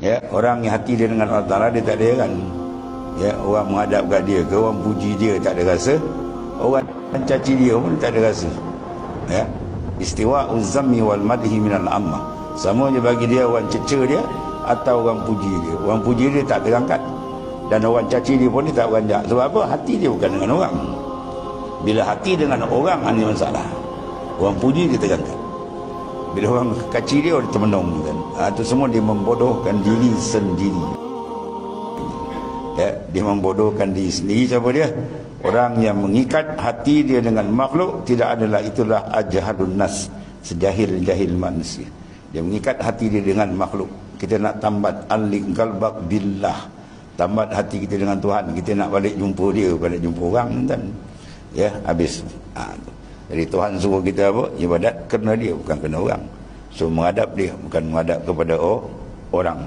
ya orang yang hati dia dengan Allah Taala dia tak ada heran. Ya orang menghadap kat dia ke orang puji dia tak ada rasa. Orang caci dia pun tak ada rasa. Ya istiwa uzzami wal madhi minal amma. Sama je bagi dia orang cecer dia atau orang puji dia. Orang puji dia tak terangkat. Dan orang caci dia pun dia tak beranjak. Sebab apa? Hati dia bukan dengan orang. Bila hati dengan orang ini masalah. Orang puji dia terangkat bila orang kacil dia orang termenung kan. Itu semua dia membodohkan diri sendiri. Ya, dia membodohkan diri sendiri siapa dia? Orang yang mengikat hati dia dengan makhluk tidak adalah itulah ajahadun nas sejahil-jahil manusia. Dia mengikat hati dia dengan makhluk. Kita nak tambat alik kalbak billah. Tambat hati kita dengan Tuhan. Kita nak balik jumpa dia balik jumpa orang kan ya habis. Ha, jadi Tuhan suruh kita apa? Ibadat kerana dia bukan kerana orang. So menghadap dia bukan menghadap kepada orang